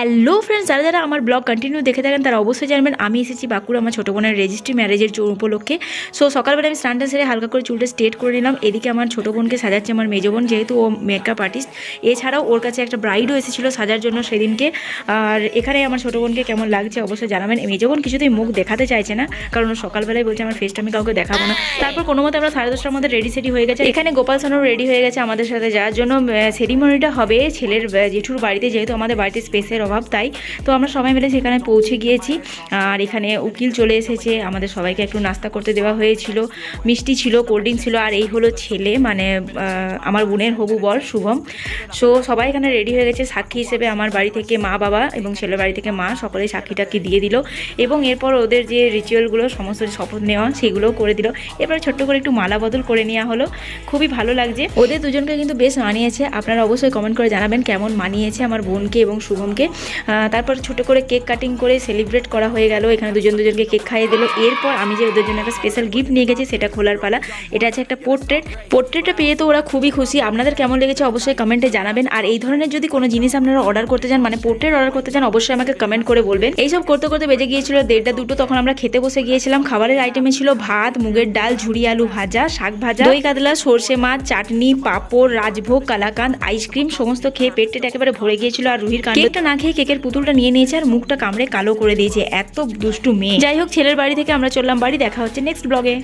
Hello friends যারা যারা আমার ব্লগ কন্টিনিউ দেখে থাকেন, তারা অবশ্যই জানবেন, আমি এসেছি বাঁকুড়া আমার ছোটো বোনের রেজিস্ট্রি ম্যারেজের উপলক্ষে। সো সকালবেলা আমি স্নানটা সেরে হালকা করে চুলটা স্ট্রেট করে নিলাম। এদিকে আমার ছোটো বোনকে সাজাচ্ছে আমার মেজো বোন, যেহেতু ও মেকআপ আর্টিস্ট এছাড়াও ওর কাছে একটা ব্রাইডও এসেছিল সাজার জন্য সেদিনকে। আর এখানে আমার ছোটো বোনকে কেমন লাগছে অবশ্যই জানাবেন। মেজো বোন কিছুতেই মুখ দেখাতে চাইছে না, কারণ ও সকালবেলায় বলছে, আমার ফেসটা আমি কাউকে দেখাবো না। তারপর কোনো মতে আমরা সাড়ে দশটার মধ্যে রেডি সেডি হয়ে গেছে। এখানে গোপাল সোনাও রেডি হয়ে গেছে আমাদের সাথে। যাওয়ার জন্য সেরিমনিটা হবে ছেলের জেঠুর বাড়িতে, যেহেতু আমাদের বাড়িতে স্পেসের অভাব তাই। তো আমরা সবাই মিলে সেখানে পৌঁছে গিয়েছি। আর এখানে উকিল চলে এসেছে। আমাদের সবাইকে একটু নাস্তা করতে দেওয়া হয়েছিল। মিষ্টি ছিল, কোল্ড ড্রিঙ্ক ছিল। আর এই হলো ছেলে মানে আমার বোনের হবু বর, শুভম। সো, সবাই এখানে রেডি হয়ে গেছে। সাক্ষী হিসেবে আমার বাড়ি থেকে মা, বাবা এবং ছেলের বাড়ি থেকে মা সকলেই সাক্ষীটাকে দিয়ে দিল এবং এরপর ওদের যে রিচুয়ালগুলো সমস্ত শপথ নেওয়া, সেগুলোও করে দিল। এরপর ছোট্ট করে একটু মালা বদল করে নেওয়া হলো। খুবই ভালো লাগছে। ওদের দুজনকে কিন্তু বেশ মানিয়েছে। আপনারা অবশ্যই কমেন্ট করে জানাবেন কেমন মানিয়েছে আমার বোনকে এবং শুভমকে। তারপর ছোট করে কেক কাটিং করে সেলিব্রেট করা হয়ে গেল। এখানে দুজন দুজনকে কেক খাইয়ে দিল। এরপর আমি যে ওদের জন্য একটা স্পেশাল গিফট নিয়ে গেছি সেটা খোলার পালা। এটা আছে একটা পোর্ট্রেট পোর্ট্রেটটা পেয়ে তো ওরা খুবই খুশি। আপনাদের কেমন লেগেছে অবশ্যই কমেন্টে জানাবেন। আর এই ধরনের যদি কোনো জিনিস আপনারা অর্ডার করতে চান মানে পোর্ট্রেট অর্ডার করতে চান, অবশ্যই আমাকে কমেন্ট করে বলবেন। এইসব করতে করতে বেজে গিয়েছিল দেড়টা দুটো। তখন আমরা খেতে বসে গিয়েছিলাম। খাবারের আইটেমে ছিল ভাত, মুগের ডাল ঝুড়ি আলু ভাজা, শাক ভাজা, দই, কাতলা, সর্ষে মাছ, চাটনি, পাঁপড়, রাজভোগ কালাকান্দ আইসক্রিম সমস্ত খেয়ে পেটটা একেবারে ভরে গিয়েছিল। আর রুহির কেকটা না খেয়ে কেকের পুতুলটা নিয়ে নিয়েছে আর মুখটা কামড়ে কালো করে দিয়েছে। এত দুষ্টু মেয়ে। যাই হোক, ছেলের বাড়ি থেকে আমরা চললাম বাড়ি, দেখা হচ্ছে নেক্সট ব্লগে